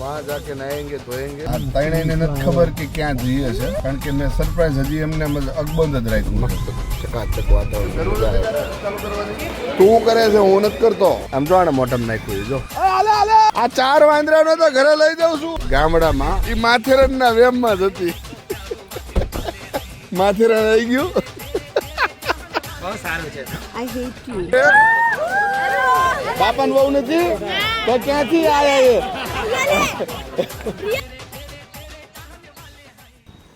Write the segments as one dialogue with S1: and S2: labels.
S1: વહાં જાકે નાયેંગે ધોયેંગે
S2: આ તૈણેને નથી ખબર કે ક્યાં જઈએ છે કારણ કે મેં સરપ્રાઈઝ હજી એમને અકબંધ જ રાખ્યું
S1: ચકાચક વાતાવરણ તું કરે છે હું નથી કરતો. એમ જો. આને મોટમ નાખ્યું જો આ ચાર વાંદરાનો તો ઘરે લઈ જાઉં છું. ગામડામાં એ માથેરનના વેમમાં જ હતી. માથેરન આવી ગયું. બહુ નથી? તો ક્યાંથી આવ્યા એ?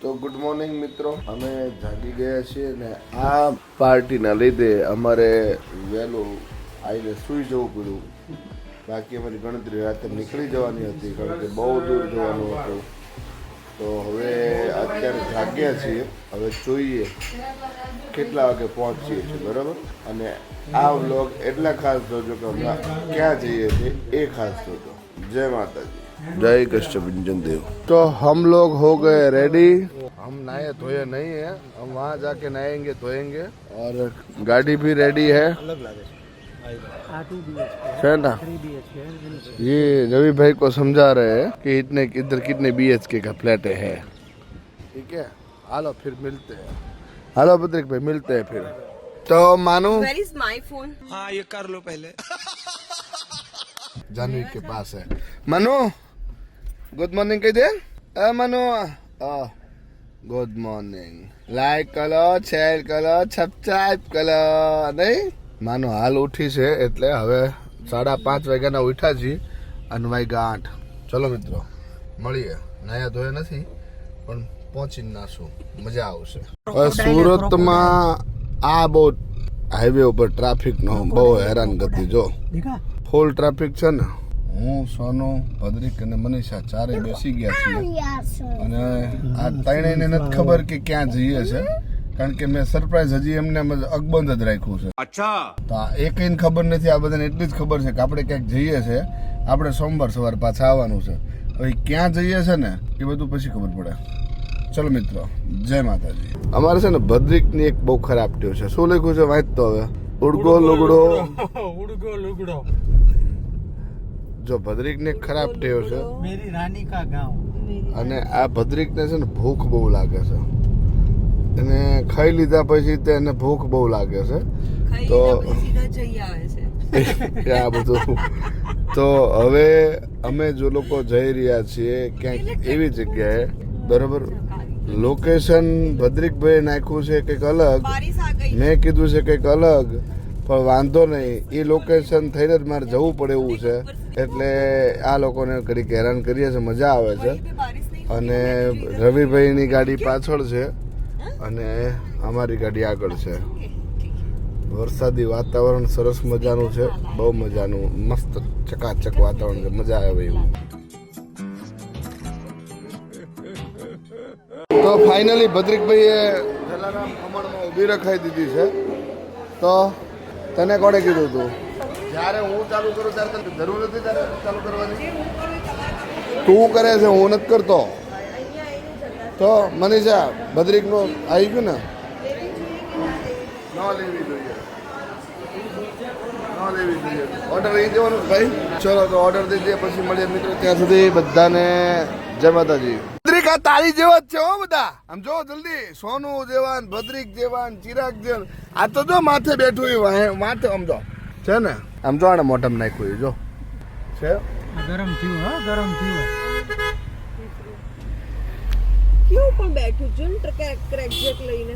S1: તો ગુડ મોર્નિંગ મિત્રો. અમે જાગી ગયા છીએ ને આ પાર્ટીના લીધે અમારે વહેલું આવીને સૂઈ જવું પડ્યું. બાકી અમારી ગણતરી રાતે નીકળી જવાની હતી, કારણ કે બહુ દૂર જવાનું હતું. તો હવે અત્યારે જાગ્યા છીએ. હવે જોઈએ કેટલા વાગે પહોંચીએ છીએ, બરાબર? અને આ વ્લોગ એટલા ખાસ જોજો કે હમણાં ક્યાં જઈએ છીએ એ ખાસ જોજો. જય માતાજી. जय कष्टभंजन देव। तो हम लोग हो गए रेडी हम नहाए धोए नहीं है। हम वहाँ जाके नहाएँगे धोएँगे। और गाड़ी भी रेडी है। है ना? ये रवि भाई को समझा रहे हैं कि इतने इधर कितने बी एच के का फ्लैट है। ठीक है? हालो फिर मिलते हैं। हालो बद्रिक भाई मिलते हैं फिर। तो मानो?
S3: माय फ़ोन
S4: हाँ ये कर लो पहले।
S1: जानवी के पास है। मनु? ગુડ મોર્નિંગ કહી દે મનો ગુડ મોર્નિંગ લાઈક કરો શેર કરો સબસ્ક્રાઈબ કરો. નહીં? માનો હાલ ઉઠી છે એટલે હવે સાડા પાંચ વાગ્યાના ઉઠ્યા છીએ અને વાગ્યા ગાંઠ ચલો મિત્રો મળીએ. નયા ધોયા નથી પણ પહોંચી નાશું મજા આવશે. સુરતમાં આ બહુ હાઈવે ઉપર ટ્રાફિક નો બહુ હેરાન ગતિ જો ફૂલ ટ્રાફિક છે ને. હું સોનુ ભદ્રિક અને મનીષા ચારે બેસી ગયા છીએ. અને આ ત્રણેયને નથી ખબર કે ક્યાં જઈએ છે કારણ કે મેં સરપ્રાઈઝ હજી એમને અકબંધ જ રાખ્યું છે.
S4: અચ્છા.
S1: તો એક ખબર નથી આ બધાને એટલી જ ખબર છે કે આપણે ક્યાંક જઈએ છે આપણે સોમવાર સવાર પાછા આવવાનું છે. હવે ક્યાં જઈએ છે ને એ બધું પછી ખબર પડે. ચલો મિત્રો જય માતાજી. અમારે છે ને ભદ્રિકની એક બહુ ખરાબ ટેવ છે. શું લખ્યું છે વાંચતો હવે? ઉડગો લુગડો.
S5: ઉડગો લુગડો.
S1: જો ભદ્રિકને ખરાબ ટેવ છે
S5: મેરી રાની કા ગાંવ.
S1: અને આ ભદ્રિકને છે ને ભૂખ બહુ લાગે છે. અને ખાઈ લીધા પછી તેને ભૂખ બહુ લાગે છે. તો આ બધું. તો હવે અમે જો લોકો જઈ રહ્યા છીએ ક્યાંક એવી જગ્યાએ બરોબર? લોકેશન ભદ્રિકભાઈ નાખ્યું છે કંઈક અલગ. મેં કીધું છે કંઈક અલગ. પણ વાંધો નહીં. એ લોકેશન થઈને જ મારે જવું પડે એવું છે. એટલે આ લોકોને ઘડીક હેરાન કરીએ છીએ. મજા આવે છે. અને રવિભાઈની ગાડી પાછળ છે. અને અમારી ગાડી આગળ છે. વરસાદી વાતાવરણ સરસ મજાનું છે. બહુ મજાનું. મસ્ત ચકાચક વાતાવરણ છે. મજા આવે એવું. તો ફાઇનલી ભદ્રિકભાઈએ જલારામ રખાઈ દીધી છે. તો તને કોણે કીધું તું? જ્યારે હું ચાલુ કરું ત્યારે તને જરૂર નથી ત્યારે ચાલુ કરવાની? તું કરે છે હું નથી કરતો. તો મનીષા ભદ્રિકનું આવી ગયું ને? ન લેવી? જોઈએ. ન લેવી જોઈએ. ઓર્ડર લઈ જવાનું ભાઈ? ચલો તો ઓર્ડર દઈ દઈએ પછી મળીએ મિત્રો. ત્યાં સુધી બધાને જય માતાજી. ભદ્રિક તારી જેવા જ છે હો બધા. આમ જો જલ્દી સોનુ જેવાન ભદ્રિક જેવાન ચિરાગ જેવાન. આ તો જો માથે બેઠું એ વાહે- માથે આમ જો. છે ને? આમ જો આને મોઢમ નાખ્યું જો. છે?
S5: ગરમ થયું હા ગરમ થયું.
S3: કેવું પણ બેઠું? છું ને ક્રેક ક્રેક જેક લઈને.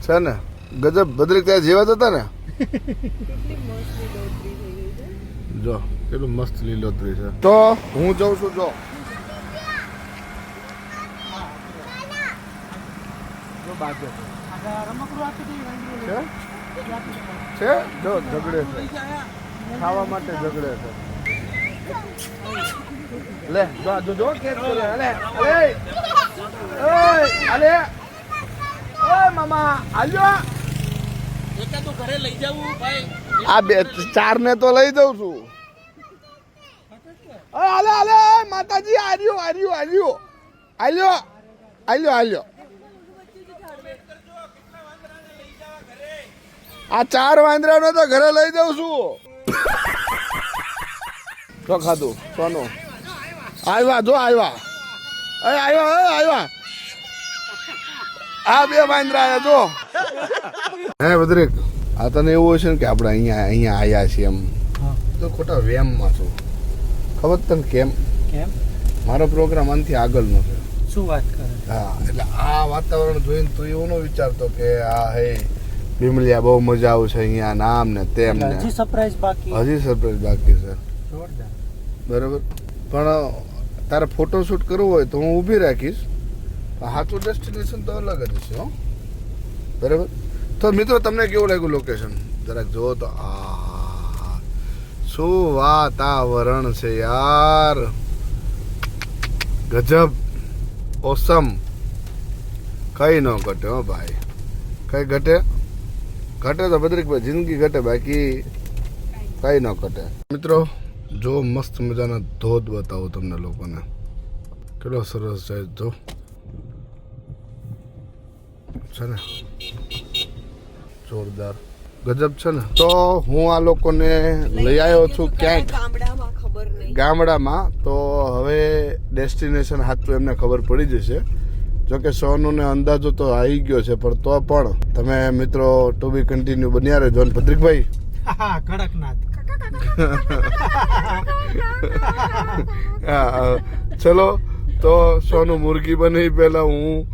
S1: છે ને? ગજબ. ભદ્રિક ત્યાં જેવા જ હતા ને?
S3: કેટલી મસ્ત લીલોતરી થઈ ગઈ છે.
S1: જો. કેટલું મસ્ત લીલોતરી છે. તો હું જઉં છું જો.
S5: આપી દઈ
S1: છે? છે? જો ઝઘડે છે. ખાવા માટે ઝઘડે છે. લે જો જો કે લે કરે. અલે અલે. ઓય અલે. ઓય મામા આલ્યો.
S5: ઘરે લઈ જાવું ભાઈ.
S1: આ બે ચાર ને તો લઈ જઉં છું. અરે હાલે હાલે માતાજી આર્યો આર્યો આર્યો. આલ્યો આલ્યો આલ્યો. આ ચાર વાંદરાનો તો ઘરે લઈ જાઉં છું. તો ખાધું સોનું. આવ્યા જો આવ્યા અરે આવ્યા હે આવ્યા આ બે વાંદરા આવ્યા જો. હે બદ્રિક આ તને એવું હશે ને કે આપણે અહીંયા અહીંયા આવ્યા છીએ એમ. તો ખોટા વેમમાં છું. ખબર તને કેમ?
S5: કેમ?
S1: મારો પ્રોગ્રામ આનથી આગળનો છે.
S5: શું વાત કરે?
S1: હા એટલે આ વાતાવરણ જોઈને તું એવું ન વિચારતો કે આ હે ભીમલિયા બહુ મજા આવશે અહીંયા નામ ને તેમ ને.
S5: હજી સરપ્રાઈઝ બાકી
S1: હજી સરપ્રાઈઝ બાકી
S5: સર
S1: બરાબર? પણ તારે ફોટો શૂટ કરવું હોય તો હું ઊભી રાખીશ. સાચું ડેસ્ટિનેશન તો અલગ જ છે હો. બરાબર? તો મિત્રો તમને કેવું લાગ્યું લોકેશન જરાક જુઓ તો આ શું વાતાવરણ છે યાર? ગજબ. ઓસમ. કઈ ન ઘટે હો ભાઈ. કઈ ઘટે? ઘટે તો ભદ્રિકભાઈ જિંદગી ઘટે બાકી કઈ ન ઘટે. મિત્રો જો મસ્ત મજાના ધોધ બતાવો તમને લોકોને. કેટલો સરસ છે જો. છે ને? જોરદાર. ગજબ છે ને? તો હું આ લોકોને લઈ આવ્યો છું ક્યાંક.
S3: ગામડામાં
S1: તો હવે ડેસ્ટિનેશન હાથું એમને ખબર પડી જશે. જોકે સોનુને અંદાજો તો આવી ગયો છે પણ તો પણ તમે મિત્રો ટુ બી કન્ટિન્યુ બન્યા રહેજો. ભદ્રિકભાઈ?
S5: કડકનાથ.
S1: ચલો તો સોનું મુરગી બની પહેલા હું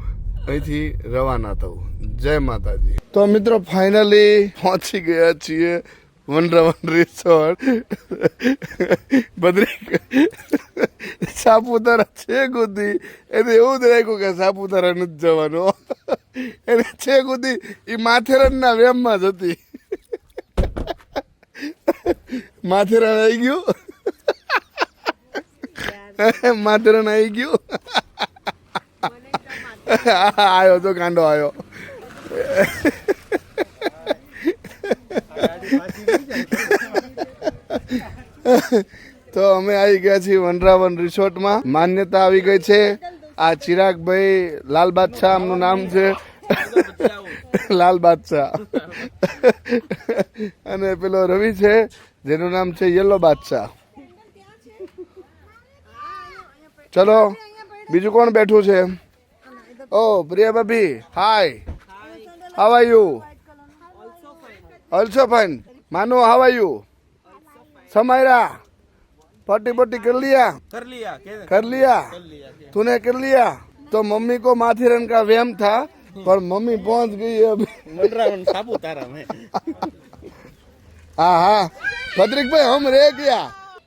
S1: અહીંથી રવાના થઉં. જય માતાજી. તો મિત્રો ફાઇનલી પહોંચી ગયા છીએ. વનરવન રિસોર્ટ બદ્રી સાપુતારા છે ગુદી એને એવું જ રાખ્યું કે સાપુતારા નથી જવાનું. એને છે ગુદી એ માથેરાનના વેમમાં જ હતી. માથેરાન આવી ગયું? માથેરાન આવી ગયું? આવ્યો તો કાંડો આવ્યો તો અમે આવી ગયા છીએ વનરાવન રિસોર્ટમાં. માન્યતા આવી ગઈ છે. આ ચિરાગભાઈ લાલ બાદશાહ આમનું નામ છે. લાલ બાદશાહ. અને પેલો રવિ છે, જેનું નામ છે યલો બાદશાહ. ચલો, બીજું કોણ બેઠું છે? ઓ, પ્રિયા ભાભી hi how are you Also fine. Manu, how are you? Samaira. पट्टी पट्टी कर लिया
S5: कर लिया
S1: कर लिया तूने कर लिया तो मम्मी को माथेरन का वहम था पर मम्मी पहुंच गई अब
S5: मंडरावन सापुतारा में
S1: हाँ हाँ भद्रिक भाई हम रह गया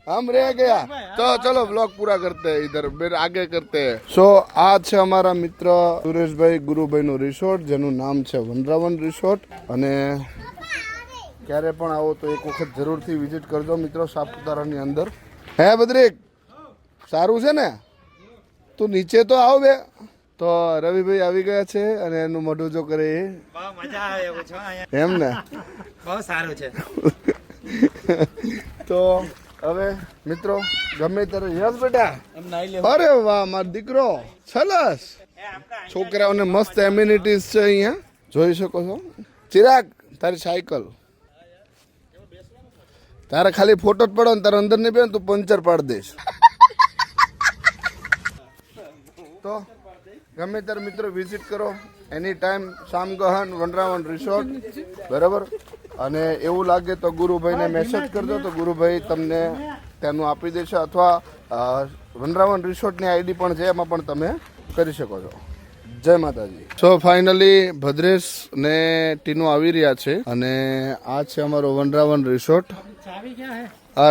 S1: हम रह गया तो ચલો બ્લોગ પૂરા કરતે ઇધર બેર આગે કરતે સો આ છે અમારા મિત્ર સુરેશભાઈ ગુરુભાઈનું રિસોર્ટ જેનું નામ છે વનરાવન રિસોર્ટ અને ક્યારે પણ આવો તો એક વખત જરૂરથી વિઝિટ કરજો મિત્રો સાપુતારાની અંદર. હે બદ્રિક સારું છે ને? તું નીચે તો આવ બે. તો રવિભાઈ આવી ગયા છે અને એનું મોઢું જો કરે એમ ને?
S5: બહુ સારું છે.
S1: તો હવે મિત્રો ગમે ત્યારે યસ બેટા. અરે વાહ મારો દીકરો. છલસ. છોકરાઓને મસ્ત એમ્યુનિટીઝ છે અહીંયા. જોઈ શકો છો. ચિરાગ તારી સાયકલ. તારે ખાલી ફોટો જ પડો ને તારે અંદર નહીં બે તું પંચર પાડી દઈશ. તો ગમે ત્યારે મિત્રો વિઝિટ કરો. એની ટાઈમ શામગહન વનરાવન રિસોર્ટ બરાબર? અને એવું લાગે તો ગુરુભાઈને મેસેજ કરજો તો ગુરુભાઈ તમને તેનું આપી દેશે અથવા વનરાવન રિસોર્ટની આઈડી પણ છે, એમાં પણ તમે કરી શકો છો. જય માતાજી. સો ફાઇનલી ભદ્રેશ ને ટીનો આવી રહ્યા છે. અને આ છે અમારો વનરાવન રિસોર્ટ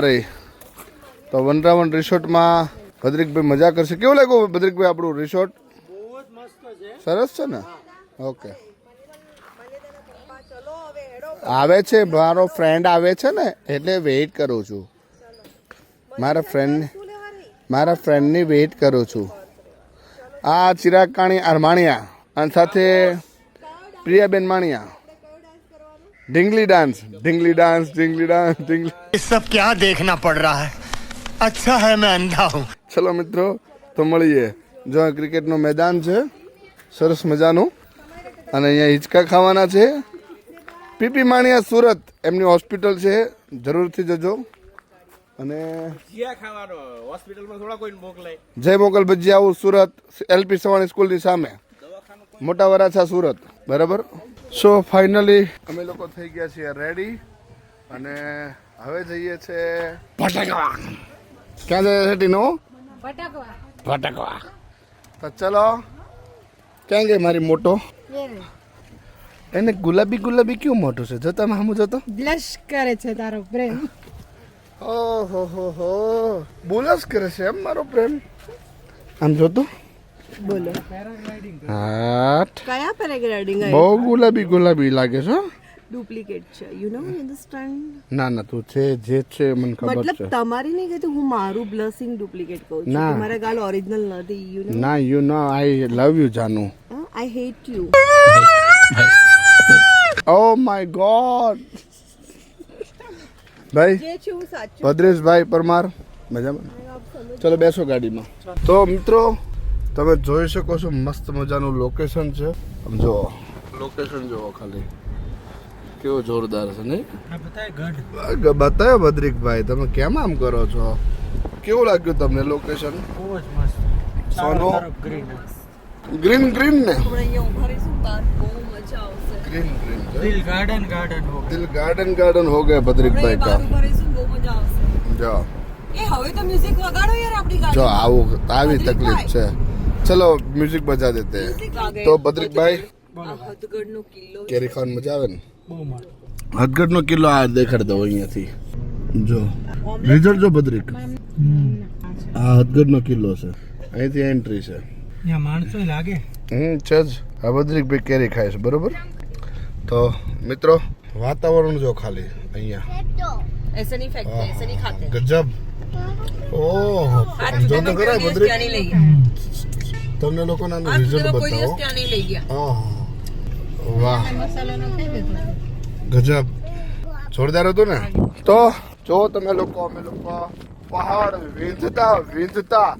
S1: રહી તો વનરાવન રિસોર્ટમાં ભદ્રિકભાઈ મજા કરશે. કેવું લાગ્યું ભદ્રિકભાઈ આપણું રિસોર્ટ? સરસ છે ને? ઓકે.
S3: ચલો હવે હેડો
S1: આવે છે મારો ફ્રેન્ડ આવે છે ને એટલે વેઇટ કરું છું. મારા ફ્રેન્ડ મારા ફ્રેન્ડની વેઇટ કરું છું. આ ચિરાગ કાણી અરમાણિયા અને સાથે પ્રિયાબેન માણિયા. ઢીંગલી ડાન્સ ઢીંગલી ડાન્સ ઢીંગલી ડાન્સ ઢીંગલી
S4: સબ ક્યાં દેખના પડ રહા હૈ અચ્છા હૈ મેં અંધા હું
S1: ચલો મિત્રો તો મળીએ. જો આ ક્રિકેટનું મેદાન છે સરસ મજાનું. અને અહીંયા હિંચકા ખાવાના છે. પીપી માણિયા સુરત એમની હોસ્પિટલ છે જરૂરથી જજો. અને
S5: જય
S1: મોગલ ભજીયા આવું સુરત એલપી સવાણી સ્કૂલની સામે. મોટા વરાછા સુરત બરાબર? સો ફાઇનલી અમે લોકો થઈ ગયા છીએ રેડી અને હવે જઈએ છે ભટકવા. ક્યાં જઈએ છે ટીનો? ભટકવા. તો ચલો ક્યાં ગઈ મારી મોટો? એને ગુલાબી ગુલાબી કેવું મોટું છે? જો તમે હમું જોતો?
S3: બ્લશ કરે છે તારો પ્રેમ.
S1: ઓહો હો હો. બોલસ કરે છે એમ મારો પ્રેમ. આમ જોતો?
S3: બોલો.
S1: હાટ.
S3: કયા પેરાગ્લાઇડિંગ
S1: બહુ ગુલાબી ગુલાબી લાગે છે.
S3: ડુપ્લિકેટ છે. યુ નો અન્ડરસ્ટેન્ડ
S1: ના ના તું છે જે છે મને ખબર
S3: મતલબ તમારી નહીં કહેતું હું મારું બ્લસિંગ ડુપ્લિકેટ કહું છું. તમારા ગાલ ઓરિજિનલ નથી યુ નો
S1: ના you know I love you Janu.
S3: I hate you
S1: oh my god ભાઈ
S3: છે
S1: ભદ્રેશભાઈ પરમાર મજામાં? ચલો બેસો ગાડીમાં. તો મિત્રો તમે જોઈ શકો છો મસ્ત મજાનું લોકેશન છે. આમ લોકેશન જુઓ ખાલી. કેવો જોરદાર છે નહીં? બતાવ્યો બદ્રિકભાઈ તમે કેમ આમ કરો છો? કેવું લાગ્યું તમને લોકેશન સોનો?
S5: ગ્રીન
S1: ગ્રીન ને? ગ્રીન ગ્રીન
S5: દિલ ગાર્ડન ગાર્ડન હો
S3: દિલ
S1: ગાર્ડન
S3: ગાર્ડન હો ગયા બદ્રિકભાઈ કા
S1: જો.
S3: એ હવે તો મ્યુઝિક વગાડો યાર આપણી ગાડી
S1: જો આવું આવી તકલીફ છે. ચલો મ્યુઝિક બજા દેતે. તો બદ્રિક ભાઈ
S3: હદગઢનો કિલ્લો
S1: કેરી ખાન મજા આવે ને? હદગઢનો કિલ્લો આ દેખાડ દો અહીંયાથી. જો રિઝલ્ટ જો બદ્રિક. આ હદગઢનો કિલ્લો છે. અહીંથી એન્ટ્રી છે.
S5: ત્યાં માણસો લાગે.
S1: હમ છે જ. આ બદ્રિક ભાઈ કેરી ખાય છે બરોબર? તો મિત્રો વાતાવરણ જો ખાલી અહીંયા. ગજબ. ઓહ. જો તો
S3: કરાય બદ્રિક.
S1: તમને લોકોને આનું રિઝલ્ટ બતાવો. વાહ. ગજબ. જોરદાર હતું ને? તો જો તમે લોકો અમે લોકો પહાડ વીંધતા વીંધતા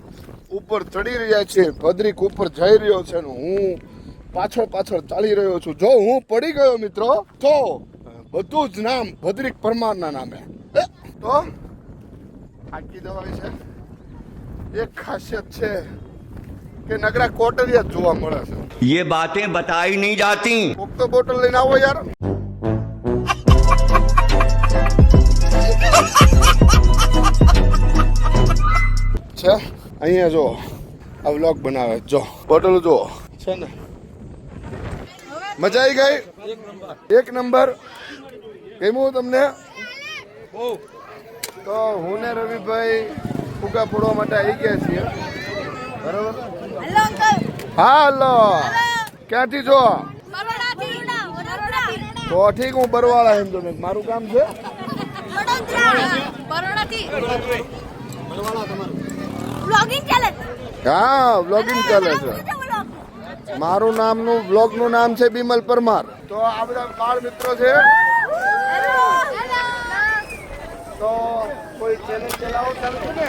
S1: ઉપર ચડી રહ્યા છે ભદ્રિક ઉપર જઈ રહ્યો છે ને હું પાછળ પાછળ ચાલી રહ્યો છું. જો હું પડી ગયો મિત્રો તો બધું જ નામ ભદ્રિક પરમારના નામે. તો આખી દવાઈ છે એક ખાસિયત છે. કે નગરા કોટરિયા જોવા મળે છે.
S4: યે બાતે બતાઈ નહીં જાતી
S1: કોક તો બોટલ લઈને આવો યાર. છે? અહીંયા જો આ વ્લોગ બનાવે. જો બોટલ જો છે ને? મજા આવી ગઈ? એક નંબર. ગમ્યું તમને? તો હું ને રવિભાઈ ફૂગા ફોડવા માટે આવી ગયા છીએ. બરાબર?
S6: હેલો.
S1: ક્યાંથી છો? તો ઠીક હું બરવાળા એમ તો મારું કામ છે?
S6: વડોદરા બ્લોગિંગ ચાલે
S1: હા વ્લોગિંગ ચાલે છે. મારું નામનું વ્લોગનું નામ છે બિમલ પરમાર. તો આ બધા બાળ મિત્રો છે? તો કોઈ ચેનલ ચલાવો ચાલતું ને?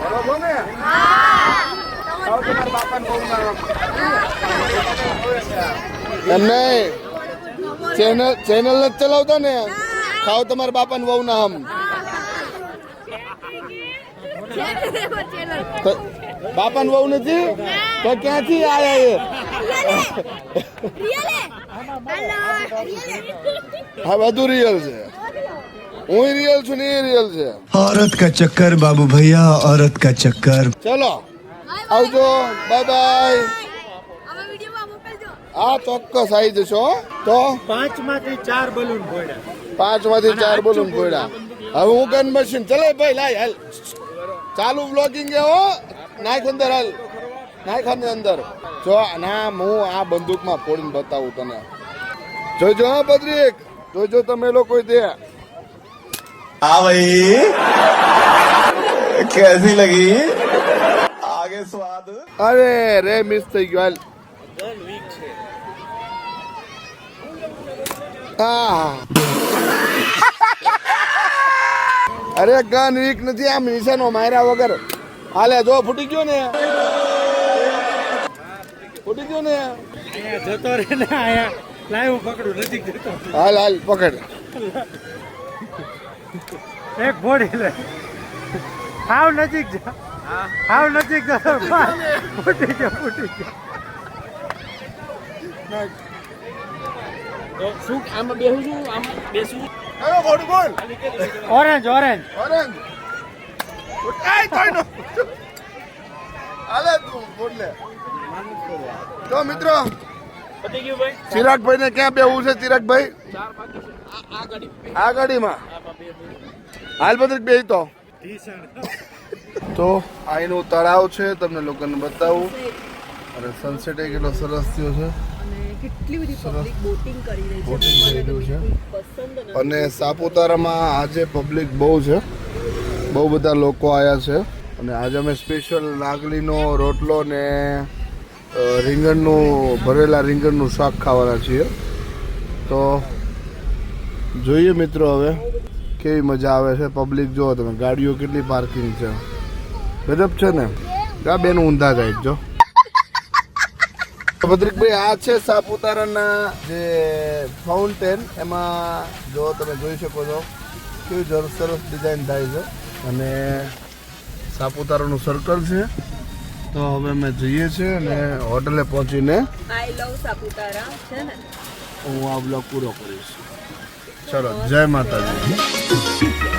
S1: બરોબર ને આવો તમારા બાપાને બહુ નામ એમ નહીં ચેનલ ચેનલ નથી ચલાવતા ને ખાઓ તમારા બાપાને બહુ નામ તો બાપાને બહુ નથી તો ક્યાંથી આયા એ હા બધું રિયલ છે હું રિયલ છું ને એ રિયલ છે
S7: औरत का चक्कर बाबू भैया औरत का चक्कर
S1: ચલો આવજો. બાય બાય આ ચોક્કસ આવી જશો તો?
S5: પાંચમાંથી ચાર બલૂન ફોડ્યા
S1: પાંચમાંથી ચાર બલૂન ફોડ્યા હવે હું ગન મશીન ચલે ભાઈ લાય હાલ. ચાલુ બ્લોગિંગ હો. નાખ અંદર હાલ. નાખ અંદર. જો ના હું આ બંદૂકમાં ફોડીને બતાવું તને. જોજો હા બદ્રીક. જોજો તમે લોકો દે
S7: હા ભાઈ. કેસી લગી? લાગે સ્વાદ?
S1: અરે રે મિસ થઈ ગયો. હાલ. અરે ગન વીક નથી. આમ નિશાનો માર્યા વગર. હાલે જો ફૂટી ગયો ને. ફૂટી ગયો ને.
S5: જતો રે ને આયા લાય પકડું નજીક જતો
S1: હાલ હાલ પકડ.
S5: એક બોડી લે. આવ નજીક જા. નજીક જા ફૂટી ગયો ફૂટી ગયો.
S1: હવે બોલ. બોલ
S5: ઓરેન્જ ઓરેન્જ
S1: ઓરેન્જ ઉઠાય તોય નો હાલે તું બોલ લે. તો મિત્રો ચિરાગભાઈ ને ક્યાં બેહું છે ચિરાગભાઈ? આ ગાડીમાં. હાલ બધું બેહી તો. તો અહીંનું તળાવ છે તમને લોકોને બતાવું. અને સનસેટ એ કેટલો સરસ થયો છે.
S3: અને કેટલી બધી પબ્લિક બોટિંગ કરી રહી છે.
S1: Boating કરી રહ્યું છે.
S3: બિલકુલ પસંદ નથી
S1: અને સાપુતારામાં આજે પબ્લિક બહુ છે. બહુ બધા લોકો આવ્યા છે. અને આજે અમે સ્પેશિયલ નાગલીનો રોટલો ને રીંગણનું ભરેલા રીંગણનું શાક ખાવાના છીએ. તો જોઈએ મિત્રો હવે કેવી મજા આવે છે પબ્લિક જુઓ તમે ગાડીઓ કેટલી પાર્કિંગ છે. ગજબ છે ને? આ બેન ઊંધા જાય જો. ભદ્રિકભાઈ આ છે સાપુતારાના જે ફાઉન્ટેન એમાં જો તમે જોઈ શકો છો કેવી જર સરસ ડિઝાઇન થાય છે. અને સાપુતારાનું સર્કલ છે. તો હવે અમે જઈએ છીએ અને હોટલે પહોંચીને
S3: આઈ લવ સાપુતારા છે ને?
S1: હું આ બ્લોગ પૂરો કરીશ. ચલો જય માતાજી.